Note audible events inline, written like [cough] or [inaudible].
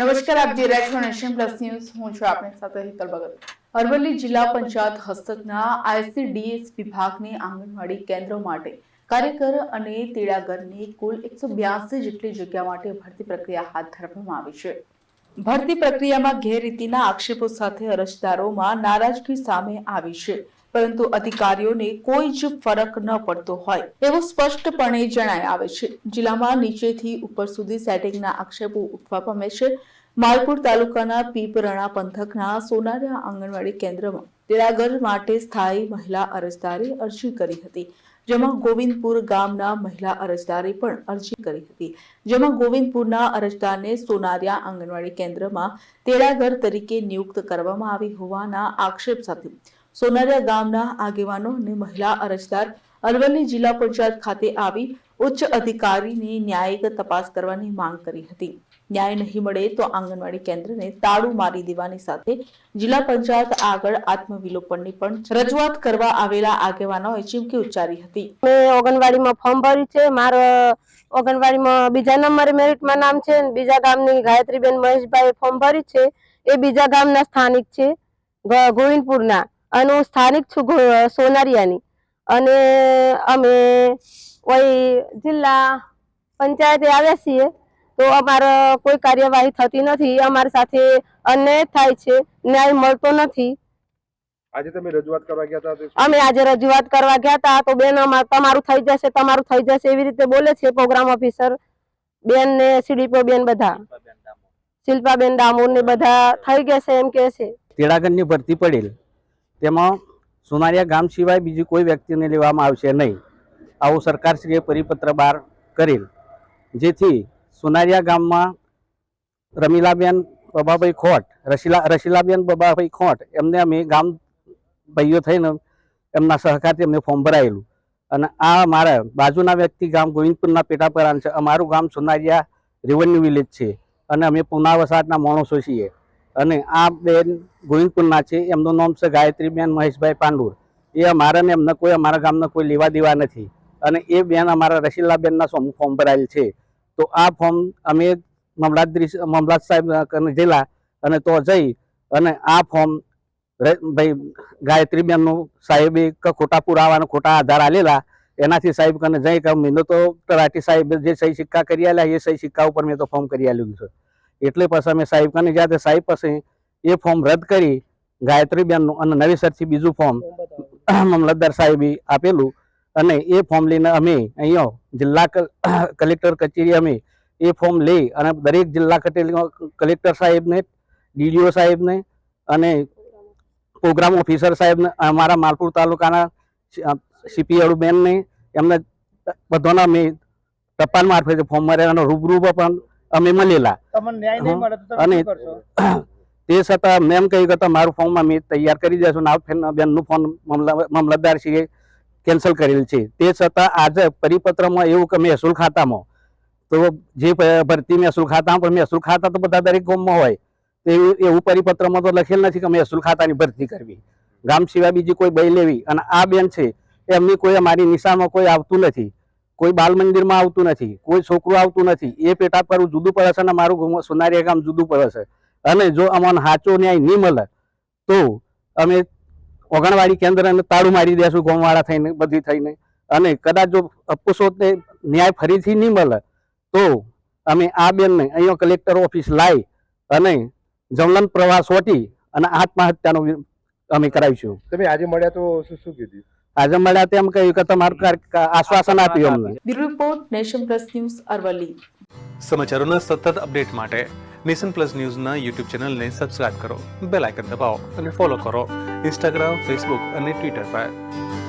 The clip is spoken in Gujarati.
નમસ્કાર આપ જે રહ્યા છો નેશન પ્લસ ન્યૂઝ. હું છું આપની સાથે હિતલ ભગત. અરવલ્લી જિલ્લા પંચાયત હસ્તકના આઈસીડીએસ વિભાગની આંગણવાડી કેન્દ્રો માટે કાર્યકર અને તેડાગરની કુલ એકસો બ્યાસી જેટલી જગ્યા માટે ભરતી પ્રક્રિયા હાથ ધરવામાં આવી છે. ભરતી પ્રક્રિયામાં ગેરરીતિના આક્ષેપો સાથે અરજદારોમાં નારાજગી સામે આવી છે. પરંતુ અધિકારીઓને કોઈ જ ફરક ન પડતો હોય, એવું સ્પષ્ટપણે જણાય આવે છે. જિલ્લામાં નીચેથી ઉપર સુધી સેટિંગના આક્ષેપો ઉઠવા પામે છે. માલપુર તાલુકાના પીપરણા પંથકના સોનારિયા આંગણવાડી કેન્દ્રમાં તેડાગર માટે સ્થાયી મહિલા અરજદારે અરજી કરી હતી, જેમાં ગોવિંદપુર ગામના મહિલા અરજદારે પણ અરજી કરી હતી. જેમાં ગોવિંદપુરના અરજદારને સોનારિયા આંગણવાડી કેન્દ્રમાં તેડાગર તરીકે નિયુક્ત કરવામાં આવી હોવાના આક્ષેપ સાથે સોનારિયા ગામના આગેવાનો અને મહિલા અરજદાર અરવલ્લી જિલ્લા પંચાયત ખાતે આવી ઉચ્ચ અધિકારીની ન્યાયિક તપાસ કરવાની માંગ કરી હતી. ન્યાય નહીં મળે તો આંગણવાડી કેન્દ્રને તાળું મારી દેવાની સાથે જિલ્લા પંચાયત આગળ આત્મવિલોપનની પણ રજૂઆત કરવા આવેલા આગેવાનોએ ચીમકી ઉચ્ચારી હતી. મેં ઓગણવાડીમાં ફોર્મ ભર્યું છે. મારો ઓગણવાડીમાં બીજા નંબરે મેરિટમાં નામ છે. બીજા ગામની ગાયત્રીબેન મહેશભાઈ ફોર્મ ભર્યું છે. એ બીજા ગામના સ્થાનિક છે. ગોવિંદપુરના. અને હું સ્થાનિક છું સોનારિયાની. અને અમે કોઈ જિલ્લા પંચાયતે આવ્યા છીએ તો અમારે કોઈ કાર્યવાહી થતી નથી. અમારી સાથે અન્યાય થાય છે ન્યાય મળતો નથી. આજે તમે રજૂઆત કરવા ગયા હતા અમે આજે રજૂઆત કરવા ગયા હતા તો બેન અમાર તમારું થઈ જશે તમારું થઈ જશે એવી રીતે બોલે છે પ્રોગ્રામ ઓફિસર. બેન ને સીડીપો બેન બધા. શિલ્પાબેન ડામોર ને બધા થઈ ગયા છે એમ કે છે. તેડાગરની ભરતી પડેલ તેમાં સોનારિયા ગામ સિવાય બીજી કોઈ વ્યક્તિને લેવામાં આવશે નહીં. આવું સરકારશ્રીએ પરિપત્ર બહાર કરેલ. જેથી સોનારિયા ગામમાં રમીલાબેન બબાભાઈ ખોટ રસીલા રસીલાબેન બબાભાઈ ખોટ એમને અમે ગામ ભાઈઓ થઈને એમના સહકારથી અમને ફોર્મ ભરાયેલું. અને આ મારા બાજુના વ્યક્તિ ગામ ગોવિંદપુરના પેટાપરાન છે. અમારું ગામ સોનારિયા રેવન્યુ વિલેજ છે. અને અમે પુના વસાહતના માણસો છીએ. અને આ બેન ગોવિંદપુરના છે, એમનું નામ છે ગાયત્રીબેન મહેશભાઈ પાંડુર. એ અમારા ને એમને કોઈ અમારા ગામના કોઈ લેવા દેવા નથી. અને એ બેન અમારા રસીલાબેનના સોમ ફોર્મ ભરાયેલ છે. તો આ ફોર્મ અમે મામલાદરી મમલાદ સાહેબ ગયેલા અને તો જઈ અને આ ફોર્મ ભાઈ ગાયત્રીબેનનું સાહેબે ખોટા પુરાવાના ખોટા આધાર આલેલા. એનાથી સાહેબ કને જઈ કે, મેં તો તલાટી સાહેબ જે સહી સિક્કા કરી આલ્યા, એ સહી સિક્કા ઉપર મેં તો ફોર્મ કરી આલ્યું છે. એટલે પછી અમે સાહેબ કને જ્યાં સાહેબ પાસે એ ફોર્મ રદ કરી ગાયત્રીબેનનું અને નવેસરથી બીજું ફોર્મ મામલતદાર સાહેબે આપેલું. અને એ ફોર્મ લઈને અમે અહીંયા જિલ્લા કલ- કલેક્ટર કચેરી અમે એ ફોર્મ લઈ અને દરેક જિલ્લા કલેક્ટર સાહેબને, ડીડીઓ સાહેબને અને પ્રોગ્રામ ઓફિસર સાહેબને, અમારા માલપુર તાલુકાના સીપીએડ બેનને એમને બધાના અમે ટપાલ મારફતે ફોર્મ માર્યા અને રૂબરૂ પણ અમે મળેલા. અને [clears throat] તે છતાં મેમ કહ્યું કે મારું ફોર્મ અમે તૈયાર કરી દેશું આ ફેન- બેનનું ફોન મામલતદારશ્રીએ કેન્સલ કરેલ છે. તે છતાં આજે પરિપત્રમાં એવું કે મહેસૂલ ખાતામાં. તો જે ભરતી મહેસૂલ ખાતામાં પણ મહેસૂલ ખાતા તો બધા દરેક ગામમાં હોય. તો એવું એવું પરિપત્રમાં તો લખેલ નથી કે મહેસૂલ ખાતાની ભરતી કરવી. ગામ સિવાય બીજી કોઈ બઈ લેવી. અને આ બેન છે એમની કોઈ અમારી નિશામાં કોઈ આવતું નથી. કોઈ બાલ મંદિરમાં આવતું નથી, કોઈ છોકરું આવતું નથી, એ પેટા પર જુદું પડે છે અને મારું સોનારિયા ગામ જુદું પડે છે. અને જો અમને સાચો ન્યાય નહીં મળે, તો અમે ઓગણવાડી કેન્દ્રને તાળું મારી દેશું ગોમવાળા થઈને, બધી થઈને. અને કદાચ જો અપુસોતને ન્યાય ફરીથી નહીં મળે, તો અમે આ બેનને અહીંયા કલેક્ટર ઓફિસ લાવી અને જમલન પ્રવાસ સોટી અને આત્મહત્યાનો અમે કરાવીશું. તમે આજે મળ્યા તો શું શું કીધું? આજે મળ્યા તેમ કહ્યું કે તમારું આશ્વાસન આપ્યું અમને. Bureau report nation plus news Aravalli. સમાચારોના સતત અપડેટ માટે નેશન પ્લસ ન્યૂઝના યુટ્યુબ ચેનલને સબસ્ક્રાઇબ કરો બેલ આઇકન દબાવો અને ફોલો કરો ઇન્સ્ટાગ્રામ ફેસબુક અને ટ્વિટર પર.